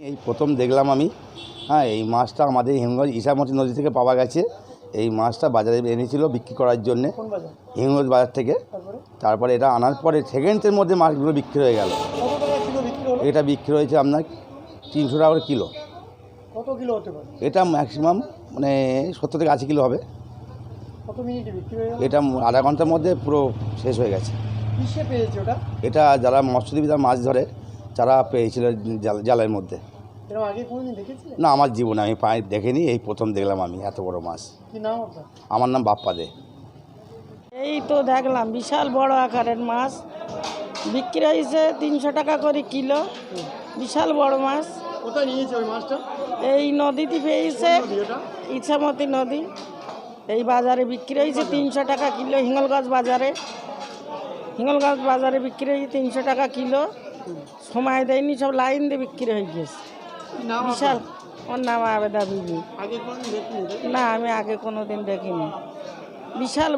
এই প্রথম দেখলাম আমি। হ্যাঁ এই মাছটা আমাদের হিমগঞ্জ ইসামতি নদী থেকে পাওয়া গেছে। এই মাছটা বাজারে এনেছিল বিক্রি করার জন্যে। হিমগঞ্জ বাজার থেকে। তারপরে? এটা আনার পরে সেকেন্ডের মধ্যে মাছগুলো বিক্রি হয়ে গেল। এটা বিক্রি হয়েছে আপনার তিনশো টাকা করে কিলো। কত কিলো হতে পারে? এটা ম্যাক্সিমাম মানে সত্তর থেকে আশি কিলো হবে। এটা আধা ঘণ্টার মধ্যে পুরো শেষ হয়ে গেছে। এটা যারা মৎস্যজীবীরা মাছ ধরে তারা পেয়েছিল জাল জালের মধ্যে। না আমার জীবনে আমি পাই দেখিনি এই প্রথম দেখলাম আমি এত বড় মাছ। কি আমার নাম বাপ্পা দে। এই তো দেখলাম বিশাল বড় আকারের মাছ। বিক্রি হয়েছে তিনশো টাকা করে কিলো। বিশাল বড় মাছ। কোথায় নিয়েছে ওই মাছটা? এই নদীতে পেয়েছে ওটা নদী। এই বাজারে বিক্রি হয়েছে তিনশো টাকা কিলো হিঙ্গলগঞ্জ বাজারে। হিঙ্গলগঞ্জ বাজারে বিক্রি হয়েছে তিনশো টাকা কিলো। সময় দেয়নি সব লাইন দিয়ে বিক্রি হয়ে গেছে। বিশাল। ওর নাম আবেদা বিবি। না আমি আগে কোনো দিন দেখিনি। বিশাল